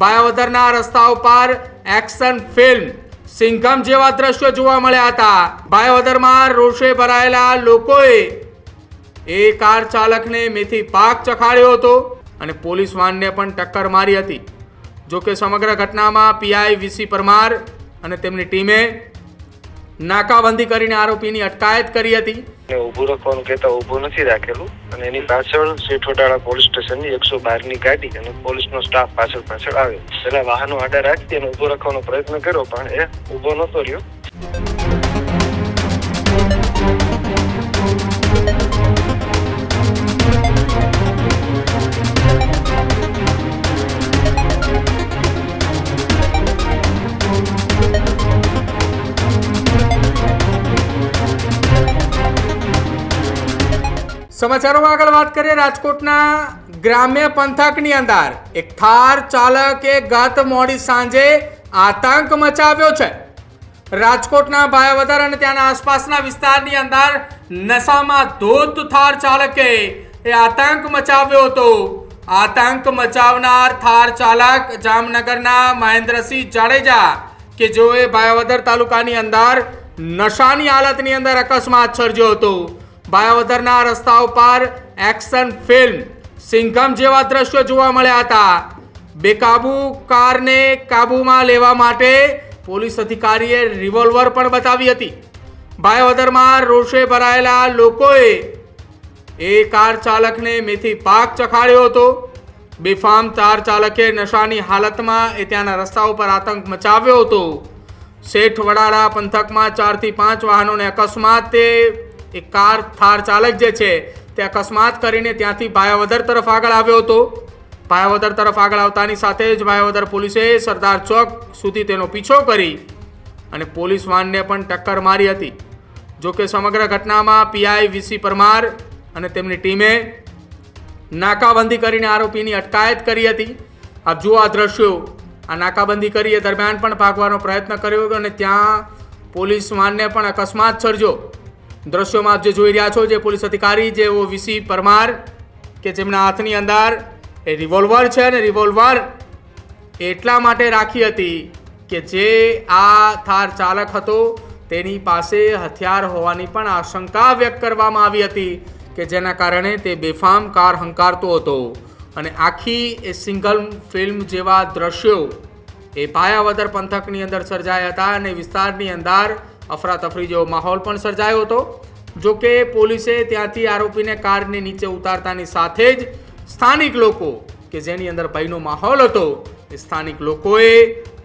ભાયાવદરના રસ્તાઓ પર action film. Singham જેવા દ્રશ્યો જોવા મળ્યા હતા. બાયાવદરમાં રોષે ભરાયેલા લોકોએ એ કાર ચાલકને મેથી પાક ચખાડ્યો હતો અને પોલીસ વાનને પણ ટક્કર મારી હતી. જોકે સમગ્ર ઘટનામાં પીઆઈ વીસી પરમાર અને તેમની ટીમે નાકાબંધી કરીને આરોપીની અટકાયત કરી હતી. ને ઊભું રાખવાનું કહેતા ઊભું નથી રાખેલું. અને એની પાછળ શેઠોટાળા પોલીસ સ્ટેશનની એકસો બારની ગાડી અને પોલીસનો સ્ટાફ પાછળ પાછળ આવ્યો પેલા વાહનો આડા રાખી અને ઊભો રાખવાનો પ્રયત્ન કર્યો, પણ એ ઊભો નતો રહ્યો. સમાચારોમાં આગળ વાત કરીએ, રાજકોટના ગ્રામ્ય પંથકની અંદર એક થાર ચાલકે ગત મોડી સાંજે આતંક મચાવ્યો છે. રાજકોટના ભાયાવદર અને ત્યાંના આસપાસના વિસ્તારની અંદર નશામાં ધોત થાર ચાલકે એ આતંક મચાવ્યો હતો. આતંક મચાવનાર થાર ચાલક જામનગરના મહેન્દ્રસિંહ જાડેજા કે જેઓએ ભાયાવદર તાલુકાની અંદર નશાની હાલતની અંદર અકસ્માત સર્જ્યો હતો. ભાયાવદરના રસ્તાઓ પર એક્શન ફિલ્મ. સિંઘમ જેવા દ્રશ્યો જોવા મળ્યા હતા. બેકાબુ કારને કાબૂમાં લેવા માટે પોલીસ અધિકારીએ રિવોલ્વર પણ બતાવી હતી. ભાયાવદરમાં રોષે ભરાયેલા લોકોએ એ કાર ચાલકને મેથી પાક ચખાડ્યો હતો. બેફામ કાર ચાલકે નશાની હાલતમાં એ ત્યાંના રસ્તા ઉપર આતંક મચાવ્યો હતો. શેઠ વડાળા પંથકમાં ચારથી પાંચ વાહનોને અકસ્માત એ કાર થાર ચાલક જે છે, તે અકસ્માત કરીને ત્યાંથી ભાયાવદર તરફ આગળ આવ્યો હતો. ભાયાવદર તરફ આગળ આવતાની સાથે જ ભાયાવદર પોલીસે સરદાર ચોક સુધી તેનો પીછો કરી અને પોલીસ વાનને પણ ટક્કર મારી હતી. જોકે સમગ્ર ઘટનામાં પીઆઈ વીસી પરમાર અને તેમની ટીમે નાકાબંધી કરીને આરોપીની અટકાયત કરી હતી. આપ જુઓ આ દ્રશ્યો. આ નાકાબંધી કરી એ દરમિયાન પણ ભાગવાનો પ્રયત્ન કર્યો અને ત્યાં પોલીસ વાનને પણ અકસ્માત સર્જો દ્રશ્યોમાં આપ જે જોઈ રહ્યા છો, જે પોલીસ અધિકારી જેઓ વીસી પરમાર, કે જેમના હાથની અંદર એ રિવોલ્વર છે ને રિવોલ્વર એટલા માટે રાખી હતી કે જે આ થાર ચાલક હતો, તેની પાસે હથિયાર હોવાની પણ આશંકા વ્યક્ત કરવામાં આવી હતી કે જેના કારણે તે બેફામ કાર હંકારતો હતો. અને આખી એ સિંગલ ફિલ્મ જેવા દ્રશ્યો એ પાયાવદર પંથકની અંદર સર્જાયા હતા અને વિસ્તારની અંદર અફરાતફરી જેવો માહોલ પણ સર્જાયો હતો. જો કે પોલીસે ત્યાંથી આરોપીને કારને નીચે ઉતારતાની સાથે જ સ્થાનિક લોકો, કે જેની અંદર ભયનો માહોલ હતો, એ સ્થાનિક લોકોએ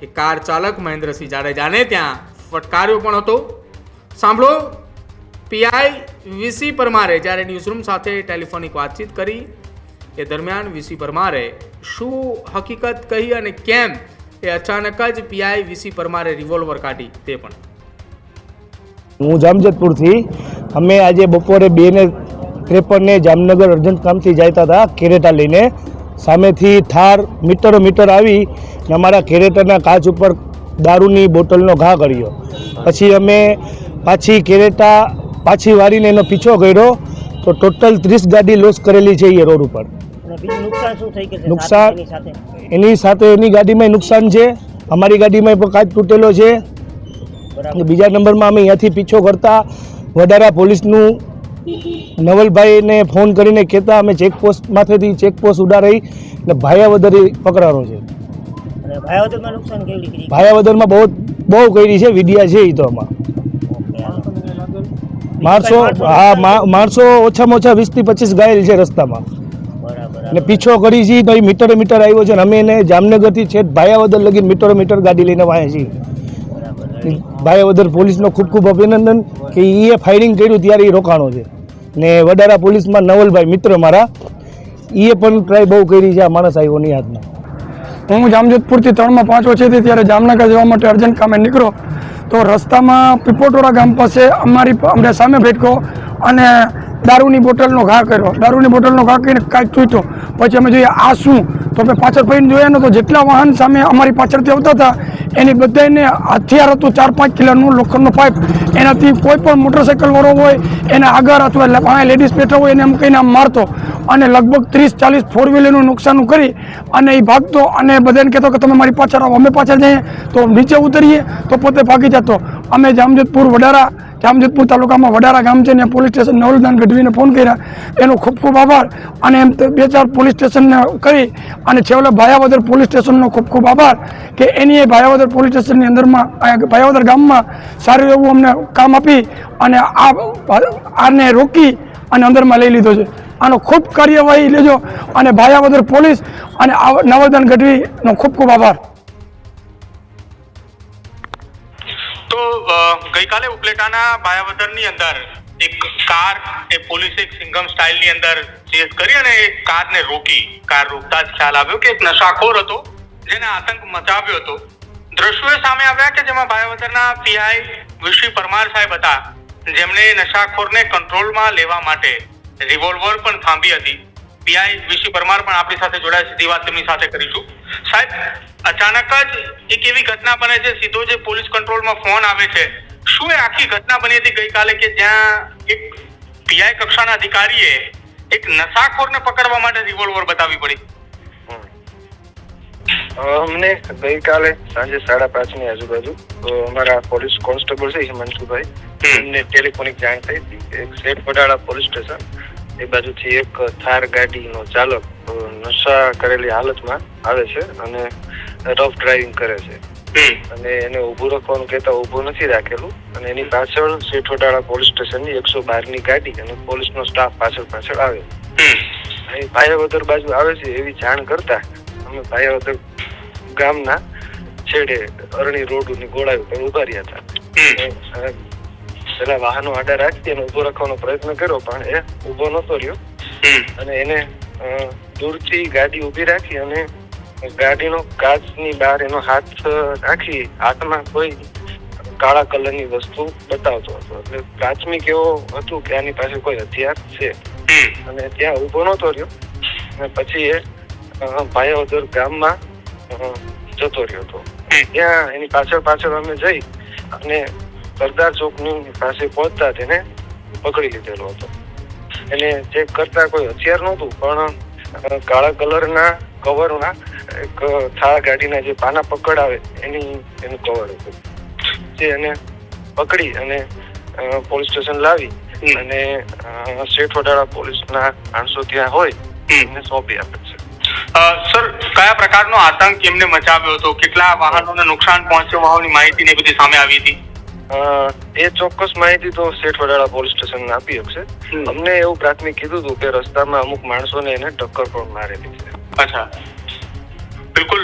એ કાર ચાલક મહેન્દ્રસિંહ જાડેજાને ત્યાં ફટકાર્યો પણ હતો. સાંભળો, પીઆઈ વીસી પરમારે જ્યારે ન્યૂઝરૂમ સાથે ટેલિફોનિક વાતચીત કરી, એ દરમિયાન વીસી પરમારે શું હકીકત કહી અને કેમ એ અચાનક જ પીઆઈ વીસી પરમારે રિવોલ્વર કાઢી તે પણ હું જામજતપુરથી. અમે આજે બપોરે બે ને ત્રેપનને જામનગર અર્જન્ટ કામથી જતા હતા કેરેટા લઈને. સામેથી થાર મીટરો મીટર આવી ને અમારા કેરેટાના કાચ ઉપર દારૂની બોટલનો ઘા કર્યો. પછી અમે પાછી કેરેટા પાછી વારીને એનો પીછો કર્યો તો ટોટલ ત્રીસ ગાડી લોસ કરેલી છે એ રોડ ઉપર. નુકસાન એની સાથે? એની ગાડીમાં નુકસાન છે. અમારી ગાડીમાં પણ કાચ તૂટેલો છે. બીજા નંબરમાં અમે અહીંયાથી પીછો કરતા વડારા પોલીસનું નવલભાઈને ફોન કરીને કહેતા અમે ચેકપોસ્ટ માથેથી ચેકપોસ્ટ ઉડાડી અને ભાયાવદરી પકડાનો છે. ભાયાવદરમાં બહુ બહુ કરી છે વિડિયા છે એ તો આમાં. માણસો હા માણસો ઓછામાં ઓછા વીસથી પચીસ ગાયેલ છે રસ્તામાં. અને પીછો કરી છે તો એ મીટરે મીટર આવ્યો છે અને અમે એને જામનગરથી છેક ભાયાવદર લગી મીટરો મીટર ગાડી લઈને વાંચે છીએ. ભાયાવદર પોલીસનો ખૂબ ખૂબ અભિનંદન કે એ ફાયરિંગ કર્યું ત્યારે એ રોકાણો છે. ને વડારા પોલીસમાં નવલભાઈ મિત્ર મારા એ પણ ટ્રાય બહુ કરી છે, આ માણસ આવ્યો નહીં હાથમાં. હું જામજોધપુરથી ત્રણમાં પાંચ વચ્ચેથી ત્યારે જામનગર જવા માટે અર્જન્ટ કામે નીકળો. તો રસ્તામાં પીપોટોરા ગામ પાસે અમારી અમને સામે ભેટકો અને દારૂની બોટલનો ઘા કર્યો. દારૂની બોટલનો ઘા કરીને કાંઈક તૂટ્યો પછી અમે જોઈએ આ શું? તો અમે પાછળ ફરીને જોયા તો જેટલા વાહન સામે અમારી પાછળથી આવતા હતા એની બધાને હથિયાર હતું, ચાર પાંચ કિલોનું લોખંડનો પાઇપ. એનાથી કોઈ પણ મોટરસાઇકલ વાળો હોય, એને આગળ અથવા એટલે લેડીઝ બેઠા હોય, એને એમ કહીને આમ મારતો અને લગભગ ત્રીસ, ચાલીસ ફોર વ્હીલરનું નુકસાન કરી અને એ ભાગતો અને બધાને કહેતો કે તમે મારી પાછળ આવો, અમે પાછળ જઈએ. તો નીચે ઉતરીએ, તો પોતે ભાગી જતો. અમે જામજોધપુર, વડારા, જામજોધપુર તાલુકામાં વડારા ગામ છે ને પોલીસ સ્ટેશન નવલદાન ગઢવીને ફોન કર્યા. એનો ખૂબ ખૂબ આભાર અને એમ બે ચાર પોલીસ સ્ટેશનને કરી અને છેલ્લે ભાયાવદર પોલીસ સ્ટેશનનો ખૂબ ખૂબ આભાર કે એની એ ભાયાવદર પોલીસ સ્ટેશનની અંદરમાં ભાયાવદર ગામમાં સારું એવું અમને કામ આપી અને આને રોકી અને અંદરમાં લઈ લીધો છે. આનો ખૂબ કાર્યવાહી લેજો અને ભાયાવદર પોલીસ અને આ ગઢવીનો ખૂબ ખૂબ આભાર. તો ગઈકાલે ઉપલેટાના ભાયાવદરની અંદર એક કાર એ પોલીસે એક સિંગમ સ્ટાઇલની અંદર ચેસ કરી અને એ કારને રોકી. કાર રોકતા જ ખ્યાલ આવ્યો કે એક નશાખોર હતો, જેને આતંક મચાવ્યો હતો. દ્રશ્યો સામે આવ્યા કે જેમાં ભાયાવદરના પીઆઈ વિશ્વી પરમાર સાહેબ હતા, જેમણે નશાખોરને કંટ્રોલમાં લેવા માટે રિવોલ્વર પણ થાંભી હતી. પીઆઈ વિશ્વી પરમાર પણ આપણી સાથે જોડાય, સીધી વાત તેમની સાથે કરીશું. સાહેબ, અચાનક જ એક એવી ઘટના બને છે, સીધો જે પોલીસ કંટ્રોલમાં ફોન આવે છે. શું એ આખી ઘટના બની હતી ગઈકાલે કે જ્યાં એક પીઆઈ કક્ષાના અધિકારીએ એક નશાખોરને પકડવા માટે રિવોલ્વર બતાવી પડી? અમને ગઈકાલે સાંજે સાડા પાંચની આજુબાજુ અમારા પોલીસ કોન્સ્ટેબલ છે હિમાંશુભાઈ. એમને ટેલિફોનિક જાણ થઈ હતી. એક શેઠ વડાળા પોલીસ સ્ટેશન એ બાજુથી એક થાર ગાડીનો ચાલક નશા કરેલી હાલતમાં આવે છે અને રફ ડ્રાઇવિંગ કરે છે. અને એને ઊભું રાખવાનું કહેતા ઊભું નથી રાખેલું. અને એની પાછળ શેઠ વડાળા પોલીસ સ્ટેશનની એકસો બારની ગાડી અને પોલીસનો સ્ટાફ પાછળ પાછળ આવે. અહીં ભાયાવદર બાજુ આવે છે એવી જાણ કરતા અમે ભાયાવદર ગામના છેડે અરણી રોડની ગોળાવી ઉપર ઊભા રહ્યા હતા. પેલા વાહનો આડા રાખી અને ઊભો રાખવાનો પ્રયત્ન કર્યો પણ એ ઊભો નતો રહ્યો. અને એને દૂરથી ગાડી ઊભી રાખી અને ગાડીનો કાચની બહાર એનો હાથ રાખી હાથમાં કોઈ કાળા કલરની વસ્તુ બતાવતો હતો. એટલે પ્રાથમિક એવો હતું કે આની પાસે કોઈ હથિયાર છે. અને ત્યાં ઊભો નતો રહ્યો. અને પછી એ ભાયાવદર ગામમાં જતો રહ્યો હતો. ત્યાં એની પાછળ પાછળ અમે જઈ અને સરદાર ચોકની પાસે પહોંચતા તેને પકડી લીધેલો હતો. એને ચેક કરતા કોઈ હથિયાર નહોતું પણ કાળા કલરના કવરના એક થાળ ગાડીના જે પાના પકડ આવે એની એનું કવર હતું. તે એને પકડી અને પોલીસ સ્ટેશન લાવી અને શેઠ વડાળા પોલીસના માણસો ત્યાં હોય એને સોંપી આપે છે. સર કયા પ્રકારનો આતંક એમને મચાવ્યો હતો? કેટલા વાહનોને નુકસાન પહોંચ્યું? હોવાની માહિતી ને બધી સામે આવી હતી. એ ચોક્કસ માહિતી તો શેઠ વડાળા પોલીસ સ્ટેશન આપી શકશે અમને એવું પ્રાથમિક કીધું હતું કે રસ્તામાં અમુક માણસોને એને ટક્કર પણ મારેલી છે. અચ્છા. બિલકુલ